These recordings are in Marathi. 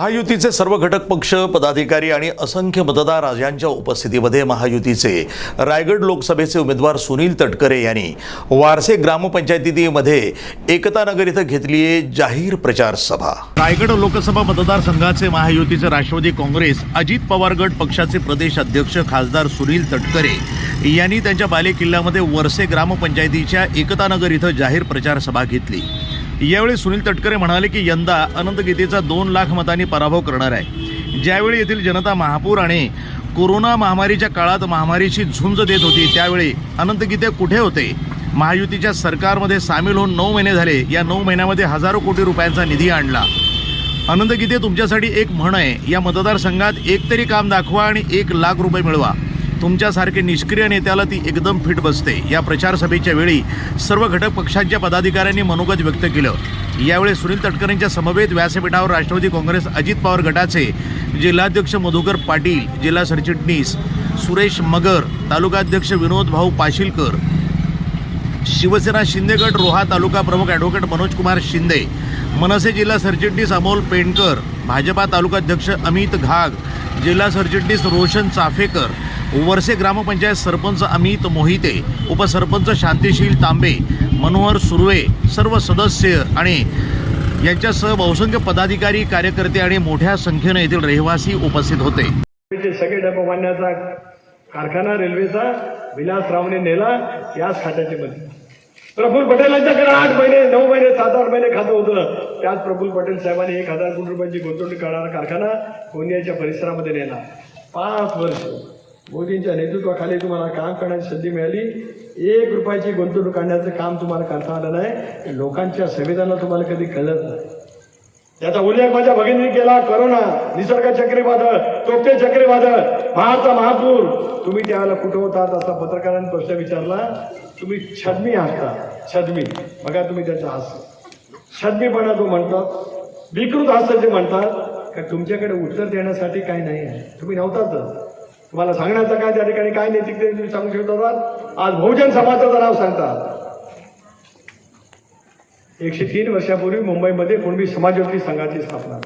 महायुतीचे सर्व घटक पक्ष पदाधिकारी आणि असंख्य मतदार यांच्या उपस्थितीमध्ये महायुतीचे रायगड लोकसभेचे उमेदवार सुनील तटकरे यांनी वारसे ग्रामपंचायतीमध्ये एकता नगर इथं घेतली आहे जाहीर प्रचार सभा. रायगड लोकसभा मतदारसंघाचे महायुतीचे राष्ट्रवादी काँग्रेस अजित पवार गट पक्षाचे प्रदेश अध्यक्ष खासदार सुनील तटकरे यांनी त्यांच्या बालेकिल्ल्यामध्ये वरसे ग्रामपंचायतीच्या एकता नगर इथं जाहीर प्रचार सभा घेतली. यावेळी सुनील तटकरे म्हणाले की यंदा अनंत गीतेचा दोन लाख मतांनी पराभव करणार आहे. ज्यावेळी येथील जनता महापूर आणि कोरोना महामारीच्या काळात महामारीशी झुंज देत होती त्यावेळी अनंत गीते कुठे होते? महायुतीच्या सरकारमध्ये सामील होऊन नऊ महिने झाले. या नऊ महिन्यामध्ये हजारो कोटी रुपयांचा निधी आणला. अनंत गीते तुमच्यासाठी एक म्हण आहे. या मतदारसंघात एक तरी काम दाखवा आणि एक लाख रुपये मिळवा. तुमच्यासारखे निष्क्रिय नेत्याला ती एकदम फिट बसते. या प्रचार सभेच्या वेळी सर्व घटक पक्षांच्या पदाधिकाऱ्यांनी मनोगत व्यक्त केलं. यावेळी सुनील तटकरेंच्या समवेत व्यासपीठावर राष्ट्रवादी काँग्रेस अजित पवार गटाचे जिल्हाध्यक्ष मधुकर पाटील जिल्हा सरचिटणीस सुरेश मगर तालुकाध्यक्ष विनोद भाऊ पाशीलकर शिवसेना शिंदेगड रोहा तालुका प्रमुख ॲडव्होकेट मनोजकुमार शिंदे मनसे जिल्हा सरचिटणीस अमोल पेंडकर भाजपा तालुकाध्यक्ष अमित घाग जिल्हा सरचिटणीस रोशन चाफेकर वरसे ग्रामपंचायत सरपंच अमित मोहिते उपसरपंच शांतिशील तांबे मनोहर सुर्वे सर्व सदस्य आणि यांच्यासह बहुसंख्य पदाधिकारी कार्यकर्ते आणि मोठ्या संख्येनं येथील रहिवासी उपस्थित होते. सगळे डबा बांधण्याचा कारखाना रेल्वेचा विलासरावने नेला याच खात्याचे मंत्री प्रफुल पटेल यांच्याकडे आठ महिने नऊ महिने सात आठ महिने खातं होतं. त्याच प्रफुल्ल पटेल साहेबांनी एक हजार कोटी रुपयांची गुंतवणूक करणारा कारखाना गोंदियाच्या परिसरामध्ये नेला. पाच वर्ष. मोदींच्या नेतृत्वाखाली तुम्हाला काम करण्याची संधी मिळाली. एक रुपयाची गुंतवणूक करण्याचं काम तुम्हाला करता आलं नाही. लोकांच्या संविधानाला तुम्हाला कधी कळत नाही. त्याचा उल्लेख माझ्या भगिनी केला करोना निसर्ग चक्रीवादळ तोपते चक्रीवादळ महाचा महापूर. तुम्ही त्यावेळेला कुठं होतात असा पत्रकारांनी प्रश्न विचारला. तुम्ही छदमी हसता छदमी. बघा तुम्ही त्याचा हास छदमीपणा तो म्हणतात विकृत हास्य जे म्हणतात का तुमच्याकडे उत्तर देण्यासाठी काही नाही आहे. तुम्ही नव्हताच. तुम्हाला सांगण्याचं काय त्या ठिकाणी काय नैतिकते तुम्ही सांगू शकतात आज बहुजन समाजाचं नाव सांगतात. एकशे तीन वर्षापूर्वी मुंबईमध्ये कुणबी समाजयोगी संघाची स्थापना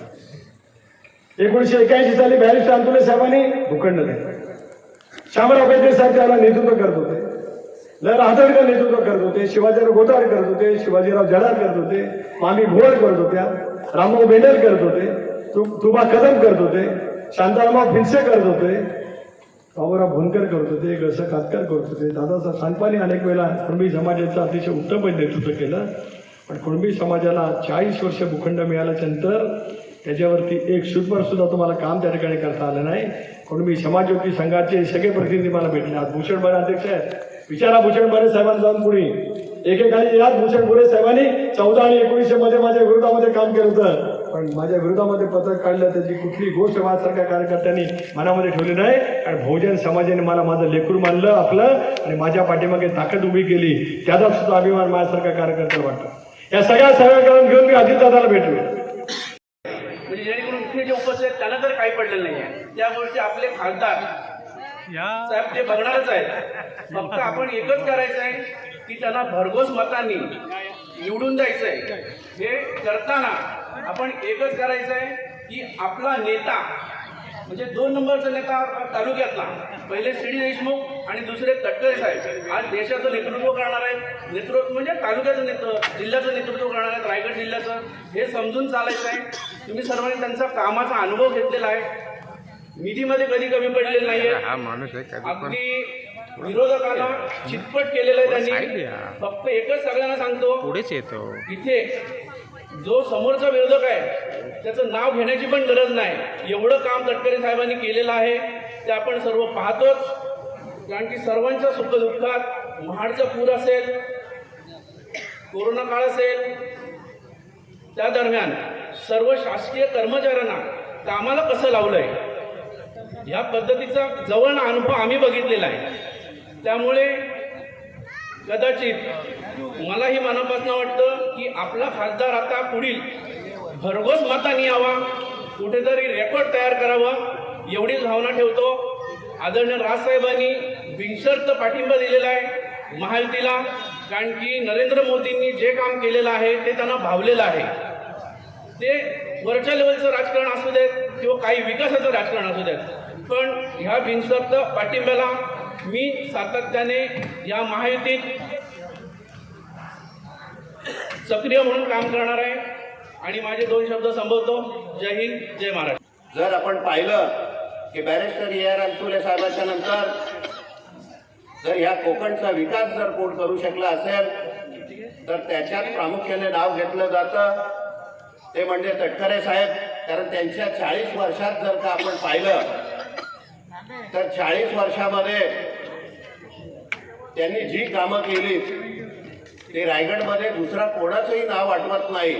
एकोणीशे एकोणीसशे एक्याऐंशी साली बॅरिस्टर अंतुले साहेबांनी भूखंड दिला शामराव पेटे साहेब त्याला नेतृत्व करत होते. लहर आदरकर नेतृत्व करत होते. शिवाजीराव गोतार करत होते. शिवाजीराव जडार करत होते. मामी घोळ करत होत्या. रामभाऊ बेनर करत होते. तु- तुबा कदम करत होते. शांतारामराव फिनसे करत होते. बाबूराव भोनकर करत होते गस कातकर करत होते दादासाहेब सांडपाणी अनेक वेळा कुणबी समाजाचं अतिशय उत्तम नेतृत्व केलं. पण कुणबी समाजाला चाळीस वर्ष भूखंड मिळाल्याच्यानंतर त्याच्यावरती एक सुद्धा तुम्हाला काम त्या ठिकाणी करता आलं नाही. कुणबी समाजयोगी संघाचे सगळे प्रतिनिधी मला भेटले. आज भूषण बरे अध्यक्ष आहेत. विचारा भूषण बरे साहेबांना जाऊन पुढे. एकेकाळी याच भूषण बुरे साहेबांनी चौदा आणि एकोणीसशे मध्ये माझ्या विरोधामध्ये काम केलं होतं. पण माझ्या विरोधामध्ये पत्रक काढलं त्याची कुठली गोष्ट माझ्यासारख्या कार्यकर्त्यांनी मनामध्ये ठेवली नाही आणि बहुजन समाजाने मला माझं लेकूर मानलं आपलं आणि माझ्या पाठीमागे ताकद उभी केली त्याचा सुद्धा अभिमान माझ्यासारख्या कार्यकर्त्याला वाटतो. या सगळ्या सगळ्या घेऊन मी अजितदादाला भेटलो म्हणजे जेणेकरून इथे जे उपस्थित आहेत त्यांना तर काही पडलेलं नाही आहे त्या गोष्टी आपले खासदार साहेब ते बघणारच आहेत. फक्त आपण एकच करायचं आहे की त्यांना भरघोस मतांनी निवडून द्यायचं आहे हे करताना आपण एकच करायचं आहे की आपला नेता म्हणजे दोन नंबरचा नेता तालुक्यातला पहिले सी डी देशमुख आणि दुसरे तटकरे साहेब. आज देशाचं नेतृत्व करणार आहेत. नेतृत्व म्हणजे तालुक्याचं नेतृत्व जिल्ह्याचं नेतृत्व करणार आहेत रायगड जिल्ह्याचं. हे समजून चालायचं आहे. तुम्ही सर्वांनी त्यांचा कामाचा अनुभव घेतलेला आहे. निधीमध्ये कधी कमी पडलेलं हा पण. अगदी विरोधकांना चितपट केलेलं आहे त्यांनी. फक्त एकच सगळ्यांना सांगतो. पुढेच येतो. इथे जो समोरचा विरोधक आहे त्याचं नाव घेण्याची पण गरज नाही. एवढं काम तटकरे साहेबांनी केलेलं आहे ते आपण सर्व पाहतोच. कारण की सर्वांच्या सुखदुःखात महाडचा पूर असेल कोरोना काळ असेल त्या दरम्यान सर्व शासकीय कर्मचाऱ्यांना कामाला कसं लावलंय? या पद्धतीचा जवळ अनुभव आम्ही बघितलेला आहे. त्यामुळे कदाचित मलाही मनापासून वाटतं की आपला खासदार आता पुढील भरघोस मताने यावा कुठेतरी रेकॉर्ड तयार करावं एवढीच भावना ठेवतो. आदरणीय राजसाहेबांनी बिनशर्त पाठिंबा दिलेला आहे महायुतीला कारण की नरेंद्र मोदींनी जे काम केलेलं आहे ते त्यांना भावलेलं आहे. ते वरच्या लेवलचं राजकारण असू देत किंवा काही विकासाचं राजकारण असू देत पण ह्या बिनशर्त पाठिंब्याला मी सातत्याने या महायुतीत सक्रिय म्हणून काम करणार आहे. आणि माझे दोन शब्द संबोधतो जय हिंद जय महाराष्ट्र. जर आपण पाहिलं की बॅरिस्टर ए आर अंतुले साहेबांच्या नंतर जर ह्या कोकणचा विकास जर कोण करू शकला असेल तर त्याच्यात प्रामुख्याने नाव घेतलं जातं. ते म्हणजे तटकरे साहेब. कारण त्यांच्या चाळीस वर्षात जर का आपण पाहिलं तर चाळीस वर्षामध्ये त्यांनी जी कामं केली ते रायगडमध्ये दुसरा कोणाचंही नाव आठवत नाही.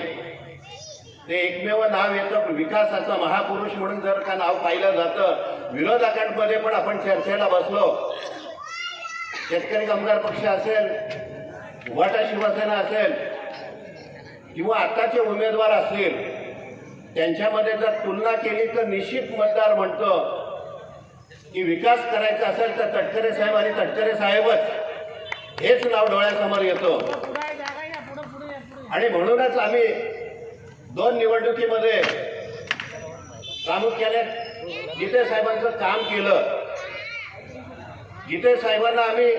ते एकमेव नाव येतं विकासाचा महापुरुष म्हणून जर का नाव पाहिलं जातं विरोधकांमध्ये पण आपण चर्चेला बसलो. शेतकरी कामगार पक्ष असेल उभाटा शिवसेना असेल किंवा आत्ताचे उमेदवार असतील त्यांच्यामध्ये जर तुलना केली तर निश्चित मतदार म्हणतो की विकास करायचा असेल तर तटकरे साहेब आणि तटकरे साहेबच. हेच नाव डोळ्यासमोर येतो. आणि म्हणूनच आम्ही दोन निवडणुकीमध्ये प्रामुख्याने गीते साहेबांचं काम केलं. गीते साहेबांना आम्ही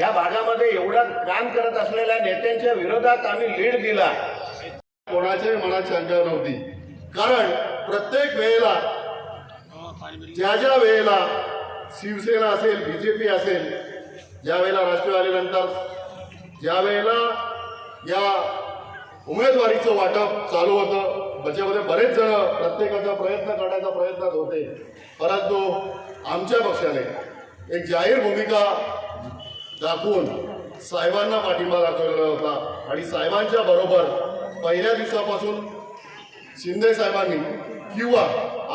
या भागामध्ये एवढं काम करत असलेल्या नेत्यांच्या विरोधात आम्ही लीड दिला. कोणाच्याही मनात शंका नव्हती. कारण प्रत्येक वेळेला ज्या ज्या वेळेला शिवसेना असेल बीजेपी असेल ज्या वेळेला राष्ट्रवादी नंतर ज्या वेळेला या उमेदवारीचं वाटप चालू होतं त्याच्यामध्ये बरेच जण प्रत्येकाचा प्रयत्न करण्याचा प्रयत्नात होते. परंतु आमच्या पक्षाने एक जाहीर भूमिका दाखवून साहेबांना पाठिंबा दाखवलेला होता. आणि साहेबांच्या बरोबर पहिल्या दिवसापासून शिंदे साहेबांनी किंवा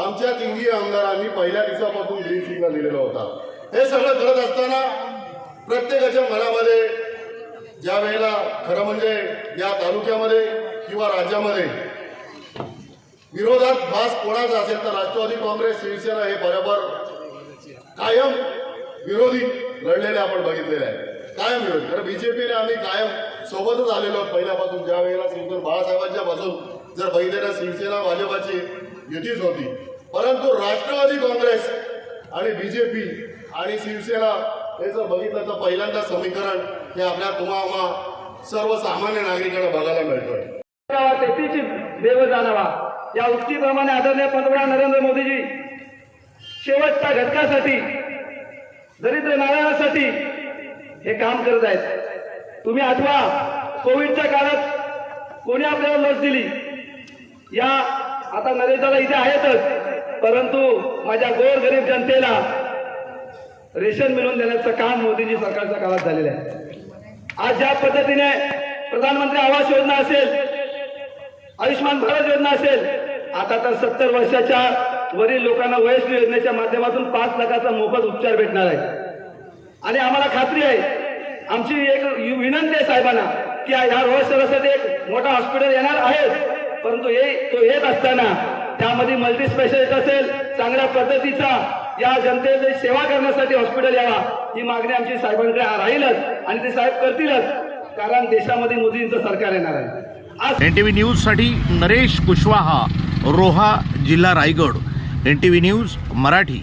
आमच्या तिन्ही आमदारांनी पहिल्या दिवसापासून ग्रीन सिग्नल दिलेला होता. हे सगळं करत असताना प्रत्येकाच्या मनामध्ये ज्या वेळेला खरं म्हणजे या तालुक्यामध्ये किंवा राज्यामध्ये विरोधात भास कोणाचा असेल तर राष्ट्रवादी काँग्रेस शिवसेना हे बरोबर कायम विरोधी लढलेले आपण बघितलेले आहे. कायम विरोधी. कारण बीजेपीने आम्ही कायम सोबतच आलेलो आहोत. पहिल्यापासून ज्या वेळेला शिवसेना बाळासाहेबांच्या पासून जर बघितलेल्या शिवसेना भाजपाची युतीच होती. परंतु राष्ट्रवादी काँग्रेस आणि बीजेपी आणि शिवसेना हे जर बघितलं तर पहिल्यांदा समीकरण हे आपल्या तुम्हा सर्वसामान्य नागरिकांना बघायला मिळतोय. तेथीची देव जाणावा. या उक्तीप्रमाणे आदरणीय पंतप्रधान नरेंद्र मोदीजी शेवटच्या घटकासाठी दरिद्र नारायणासाठी हे काम करत आहेत. तुम्ही आठवा कोविडच्या काळात कोणी आपल्याला लस दिली? या आता नरेंद्रला इथे आहेतच परंतु माझ्या गोर गरीब जनतेला रेशन मिळवून देण्याचं काम मोदीजी सरकारच्या काळात झालेलं आहे. आज ज्या पद्धतीने प्रधानमंत्री आवास योजना असेल आयुष्यमान भारत योजना असेल आता तर सत्तर वर्षाच्या वरील लोकांना वयस्क योजनेच्या माध्यमातून पाच लाखाचा मोफत उपचार भेटणार आहे. आणि आम्हाला खात्री आहे आमची एक विनंती आहे साहेबांना की ह्या रोज शहरासाठी एक मोठा हॉस्पिटल येणार आहे परंतु हे तो येत असताना त्यामध्ये मल्टी स्पेशालिस्ट असेल चांगल्या पद्धतीचा या जनतेची सेवा करण्यासाठी हॉस्पिटल यावा. ही मागणी आमची साहेबांकडे राहीलच आणि ते साहेब करतीलच. कारण देशामध्ये मोदींचं सरकार येणार आहे. आज एन टी व्ही न्यूजसाठी नरेश कुशवाहा रोहा जिल्हा Raigad. N T V news Marathi.